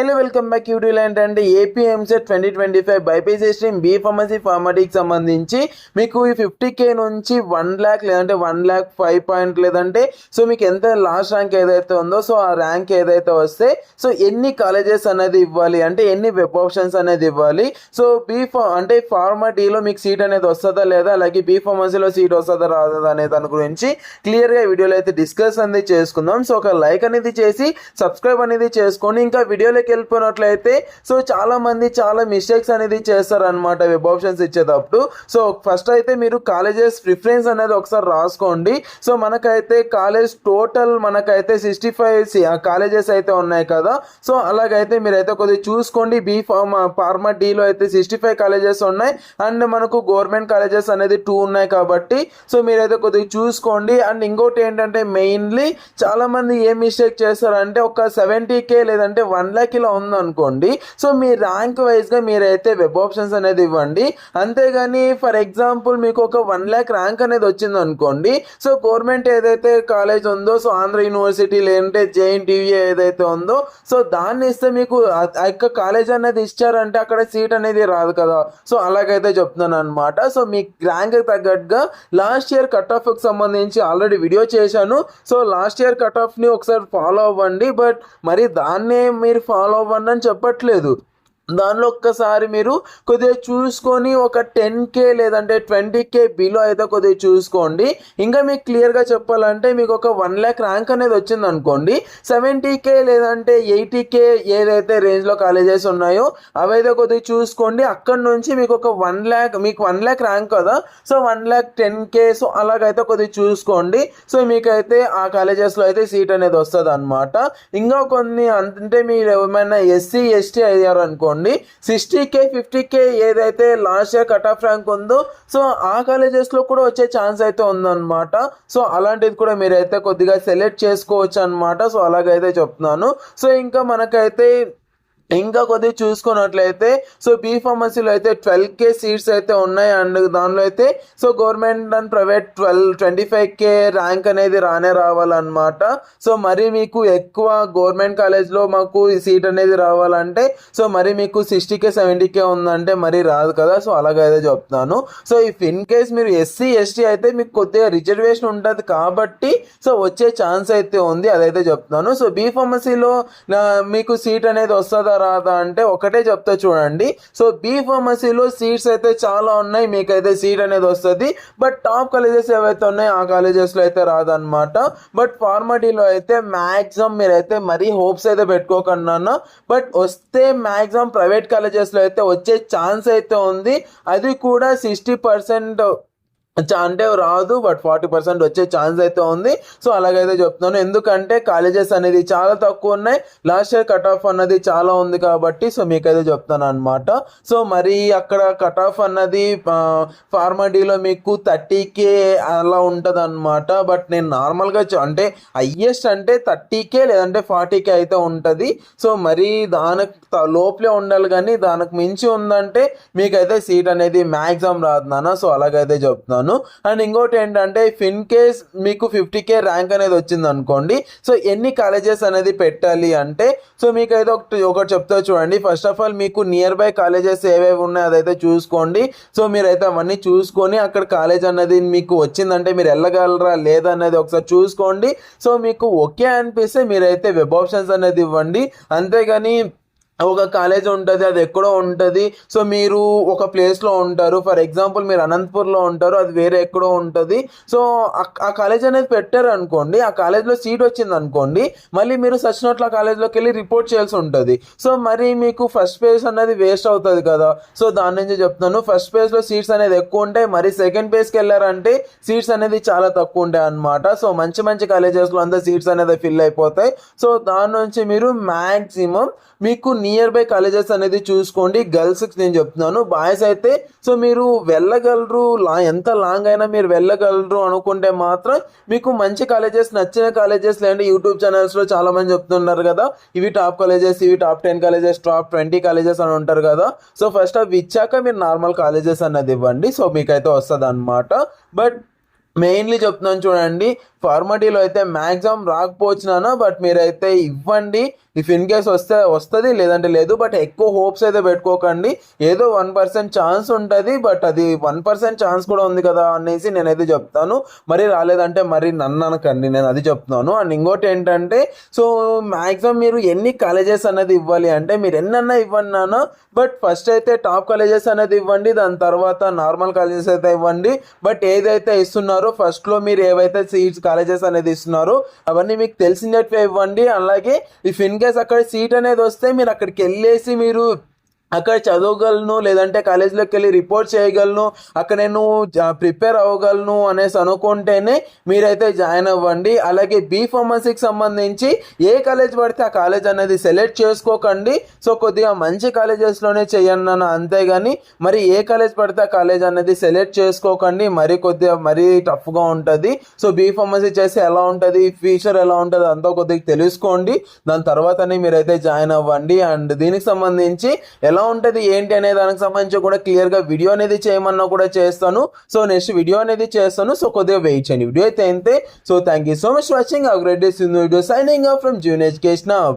హైలో welcome back వీడియోలో ఏంటంటే AP EAMCET twenty twenty five BiPC stream B pharmacy ఫార్మాటిక్ సంబంధించి మీకు ఈ ఫిఫ్టీ కే నుంచి వన్ ల్యాక్ లేదంటే వన్ ల్యాక్ ఫైవ్ పాయింట్ లేదంటే సో మీకు ఎంత లాస్ట్ ర్యాంక్ ఏదైతే ఉందో సో ఆ ర్యాంక్ ఏదైతే వస్తే సో ఎన్ని కాలేజెస్ అనేది ఇవ్వాలి అంటే ఎన్ని వెబ్ ఆప్షన్స్ అనేది ఇవ్వాలి. సో బీ అంటే ఫార్మా డీలో మీకు సీట్ అనేది వస్తుందా లేదా అలాగే బీ ఫార్మసీలో సీట్ వస్తుందా రాదా అనే దాని గురించి క్లియర్గా వీడియోలో అయితే డిస్కస్ అనేది చేసుకుందాం. సో ఒక లైక్ అనేది చేసి సబ్స్క్రైబ్ అనేది చేసుకొని ఇంకా వీడియోలోకి వెళ్ళిపోయినట్లయితే సో చాలా మంది చాలా మిస్టేక్స్ అనేది చేస్తారనమాట వెబ్ ఆప్షన్స్ ఇచ్చేటప్పుడు. సో ఫస్ట్ అయితే మీరు కాలేజెస్ ప్రిఫరెన్స్ అనేది ఒకసారి రాసుకోండి. సో మనకైతే కాలేజ్ టోటల్ మనకైతే సిక్స్టీ ఫైవ్ కాలేజెస్ అయితే ఉన్నాయి కదా. సో అలాగైతే మీరైతే కొద్దిగా చూసుకోండి. బీ ఫార్మా ఫార్మా డీలో అయితే సిక్స్టీ ఫైవ్ కాలేజెస్ ఉన్నాయి. అండ్ మనకు గవర్నమెంట్ కాలేజెస్ అనేది టూ ఉన్నాయి కాబట్టి సో మీరైతే కొద్దిగా చూసుకోండి. అండ్ ఇంకోటి ఏంటంటే మెయిన్లీ చాలా మంది ఏం మిస్టేక్ చేస్తారంటే ఒక సెవెంటీ కే లేదంటే వన్ ల్యాక్ ఇలా ఉందనుకోండి సో మీ ర్యాంక్ వైజ్గా మీరైతే వెబ్ ఆప్షన్స్ అనేది ఇవ్వండి. అంతేగాని ఫర్ ఎగ్జాంపుల్ మీకు ఒక వన్ ల్యాక్ ర్యాంక్ అనేది వచ్చింది అనుకోండి సో గవర్నమెంట్ ఏదైతే కాలేజ్ ఉందో సో ఆంధ్ర యూనివర్సిటీ లేదంటే జేఎన్టీవీ ఏదైతే ఉందో సో దాన్ని ఇస్తే మీకు ఆ- యొక్క కాలేజ్ అనేది ఇచ్చారంటే అక్కడ సీట్ అనేది రాదు కదా. సో అలాగైతే చెప్తున్నాను అనమాట సో మీ ర్యాంక్ తగ్గట్టుగా లాస్ట్ ఇయర్ కట్ ఆఫ్కి సంబంధించి ఆల్రెడీ వీడియో చేశాను. సో లాస్ట్ ఇయర్ కట్ ఆఫ్ని ఒకసారి ఫాలో అవ్వండి బట్ మరి దాన్నే మీరు ఫాలో అవ్వండి అని చెప్పట్లేదు. దానిలో ఒక్కసారి మీరు కొద్దిగా చూసుకొని ఒక టెన్ కే లేదంటే ట్వంటీ కే బిలో అయితే కొద్దిగా చూసుకోండి. ఇంకా మీకు క్లియర్గా చెప్పాలంటే మీకు ఒక వన్ ల్యాక్ ర్యాంక్ అనేది వచ్చింది అనుకోండి సెవెంటీ కే లేదంటే ఎయిటీ కే ఏదైతే రేంజ్లో కాలేజెస్ ఉన్నాయో అవైతే కొద్దిగా చూసుకోండి. అక్కడ నుంచి మీకు ఒక వన్ ల్యాక్ మీకు వన్ ల్యాక్ ర్యాంక్ కదా. So one lakh ten K so అలాగైతే కొద్దిగా చూసుకోండి. సో మీకైతే ఆ కాలేజెస్లో అయితే సీట్ అనేది వస్తుంది అనమాట ఇంకా కొన్ని అంటే మీరు ఏమైనా ఎస్సీ ఎస్టీ అయ్యారు అనుకోండి సిక్స్టీ కే ఫిఫ్టీ కే ఏదైతే last year cut off rank ఉందో సో ఆ కాలేజెస్లో కూడా వచ్చే ఛాన్స్ అయితే ఉందన్నమాట. సో అలాంటిది కూడా మీరైతే కొద్దిగా సెలెక్ట్ చేసుకోవచ్చు అనమాట సో అలాగైతే చెప్తున్నాను. సో ఇంకా మనకైతే ఇంకా కొద్దిగా చూసుకున్నట్లయితే సో బీ ఫార్మసీలో అయితే ట్వెల్వ్ కే సీట్స్ అయితే ఉన్నాయి అండ్ దానిలో అయితే so government and private twelve twenty five K rank అనేది రానే రావాలన్నమాట. సో మరి మీకు ఎక్కువ గవర్నమెంట్ కాలేజ్లో మాకు సీట్ అనేది రావాలంటే సో మరి మీకు సిక్స్టీ కే సెవెంటీ కే ఉందంటే మరి రాదు కదా. సో అలాగైతే చెప్తాను. సో ఇఫ్ ఇన్ కేస్ మీరు ఎస్సీ ఎస్టీ అయితే మీకు కొద్దిగా రిజర్వేషన్ ఉంటుంది కాబట్టి సో వచ్చే ఛాన్స్ అయితే ఉంది అదైతే చెప్తున్నాను సో బీ ఫార్మసీలో మీకు సీట్ అనేది వస్తుందా రాదా అంటే ఒకటే చెప్తా చూడండి. సో బీ ఫార్మసీలో సీట్స్ అయితే చాలా ఉన్నాయి. మీకైతే సీట్ అనేది వస్తుంది. బట్ టాప్ కాలేజెస్ ఏవైతే ఉన్నాయో ఆ కాలేజెస్లో అయితే రాదనమాట బట్ ఫార్మటీలో అయితే మ్యాక్సిమం మీరైతే మరీ హోప్స్ అయితే పెట్టుకోకుండా బట్ వస్తే మ్యాక్సిమం ప్రైవేట్ కాలేజెస్లో అయితే వచ్చే ఛాన్స్ అయితే ఉంది. అది కూడా సిక్స్టీ పర్సెంట్ అంటే రాదు బట్ ఫార్టీ పర్సెంట్ వచ్చే ఛాన్స్ అయితే ఉంది. సో అలాగైతే చెప్తున్నాను. ఎందుకంటే కాలేజెస్ అనేది చాలా తక్కువ ఉన్నాయి. లాస్ట్ ఇయర్ కట్ ఆఫ్ అన్నది చాలా ఉంది కాబట్టి సో మీకైతే చెప్తాను అనమాట సో మరి అక్కడ కట్ ఆఫ్ అన్నది ఫార్మడీలో మీకు థర్టీ కే అలా ఉంటుంది అనమాట బట్ నేను నార్మల్గా అంటే హయ్యెస్ట్ అంటే థర్టీ కే లేదంటే ఫార్టీ కే అయితే ఉంటుంది. సో మరి దానికి లోపలే ఉండాలి కానీ దానికి మించి ఉందంటే మీకైతే సీట్ అనేది మ్యాక్సిమం రాదు నాన్న. సో అలాగైతే చెప్తున్నాను. అండ్ ఇంకోటి ఏంటంటే ఇఫ్ ఇన్ కేస్ మీకు ఫిఫ్టీ కే ర్యాంక్ అనేది వచ్చింది అనుకోండి. సో ఎన్ని కాలేజెస్ అనేది పెట్టాలి అంటే సో మీకైతే ఒకటి ఒకటి చెప్తా చూడండి. ఫస్ట్ ఆఫ్ ఆల్ మీకు నియర్ బై కాలేజెస్ ఏవేవి ఉన్నాయో అదైతే చూసుకోండి. సో మీరైతే అవన్నీ చూసుకొని అక్కడ కాలేజ్ అన్నది మీకు వచ్చిందంటే మీరు వెళ్ళగలరా లేదా అనేది ఒకసారి చూసుకోండి. సో మీకు ఓకే అనిపిస్తే మీరైతే వెబ్ ఆప్షన్స్ అనేది ఇవ్వండి. అంతేగాని ఒక కాలేజ్ ఉంటుంది అది ఎక్కడో ఉంటుంది. సో మీరు ఒక ప్లేస్లో ఉంటారు. ఫర్ ఎగ్జాంపుల్ మీరు అనంతపూర్లో ఉంటారు అది వేరే ఎక్కడో ఉంటుంది. సో ఆ- కాలేజ్ అనేది పెట్టారు అనుకోండి ఆ కాలేజ్లో సీట్ వచ్చింది అనుకోండి మళ్ళీ మీరు సచినట్ల కాలేజ్లోకి వెళ్ళి రిపోర్ట్ చేయాల్సి ఉంటుంది. సో మరి మీకు ఫస్ట్ పేజ్ అనేది వేస్ట్ అవుతుంది కదా. సో దాని నుంచి చెప్తున్నాను ఫస్ట్ పేజ్లో సీట్స్ అనేది ఎక్కువ ఉంటాయి మరి సెకండ్ పేజ్కి వెళ్ళారంటే సీట్స్ అనేది చాలా తక్కువ ఉంటాయి అనమాట సో మంచి మంచి కాలేజెస్లో అంతా సీట్స్ అనేది ఫిల్ అయిపోతాయి. సో దాని నుంచి మీరు మ్యాక్సిమం మీకు నియర్ బై కాలేజెస్ అనేది చూసుకోండి. గర్ల్స్కి నేను చెప్తున్నాను. బాయ్స్ అయితే సో మీరు వెళ్ళగలరు. లా ఎంత లాంగ్ అయినా మీరు వెళ్ళగలరు అనుకుంటే మాత్రం మీకు మంచి కాలేజెస్ నచ్చిన కాలేజెస్ లేదంటే యూట్యూబ్ ఛానల్స్లో చాలా మంది చెప్తున్నారు కదా. ఇవి టాప్ కాలేజెస్ ఇవి top ten colleges top twenty colleges అని ఉంటారు కదా. సో ఫస్ట్ అవి ఇచ్చాక మీరు నార్మల్ కాలేజెస్ అన్నది ఇవ్వండి. సో మీకైతే వస్తుంది అనమాట బట్ మెయిన్లీ చెప్తున్నాను చూడండి. ఫార్మటీలో అయితే మ్యాక్సిమం రాకపోవచ్చునా బట్ మీరైతే ఇవ్వండి. ఇఫ్ ఇన్ కేస్ వస్తే వస్తుంది లేదంటే లేదు బట్ ఎక్కువ హోప్స్ అయితే పెట్టుకోకండి. ఏదో వన్ పర్సెంట్ ఛాన్స్ ఉంటుంది బట్ అది వన్ పర్సెంట్ ఛాన్స్ కూడా ఉంది కదా అనేసి నేనైతే చెప్తాను. మరి రాలేదంటే మరి నన్ను అనకండి నేను అది చెప్తున్నాను. అండ్ ఇంకోటి ఏంటంటే సో మ్యాక్సిమం మీరు ఎన్ని కాలేజెస్ అనేది ఇవ్వాలి అంటే మీరు ఎన్నన్నా ఇవ్వండి నాన్న బట్ ఫస్ట్ అయితే టాప్ కాలేజెస్ అనేది ఇవ్వండి దాని తర్వాత నార్మల్ కాలేజెస్ అయితే ఇవ్వండి. బట్ ఏదైతే ఇస్తున్నారు ఫస్ట్లో మీరు ఏవైతే సీట్స్ కాలేజెస్ అనేది ఇస్తున్నారో అవన్నీ మీకు తెలిసినట్టు ఇవ్వండి. అలాగే ఇఫ్ ఇన్ కేస్ అక్కడ సీట్ అనేది వస్తే మీరు అక్కడికి వెళ్ళేసి మీరు అక్కడ చదవగలను లేదంటే కాలేజీలోకి వెళ్ళి రిపోర్ట్ చేయగలను అక్కడ నేను ప్రిపేర్ అవ్వగలను అనేసి అనుకుంటేనే మీరైతే జాయిన్ అవ్వండి. అలాగే బీ ఫార్మసీకి సంబంధించి ఏ కాలేజ్ పడితే ఆ కాలేజ్ అనేది సెలెక్ట్ చేసుకోకండి. సో కొద్దిగా మంచి కాలేజెస్లోనే చేయండి అన్న అంతేగాని మరి ఏ కాలేజ్ పడితే ఆ కాలేజ్ అనేది సెలెక్ట్ చేసుకోకండి. మరి కొద్దిగా మరీ టఫ్గా ఉంటుంది. సో బీ ఫార్మసీ చేస్తే ఎలా ఉంటుంది? ఫ్యూచర్ ఎలా ఉంటుంది? అంతా కొద్దిగా తెలుసుకోండి. దాని తర్వాతనే మీరైతే జాయిన్ అవ్వండి. అండ్ దీనికి సంబంధించి ఎలా ఉంటుంది ఏంటి అనే దానికి సంబంధించి కూడా క్లియర్గా వీడియో అనేది చేయమన్నా కూడా చేస్తాను. సో నెక్స్ట్ వీడియో అనేది చేస్తాను. సో కొద్దిగా వెయిట్ చేయండి. వీడియో అయితే అంతే so thank you so much watching అగ్రెడ్ video signing off from June education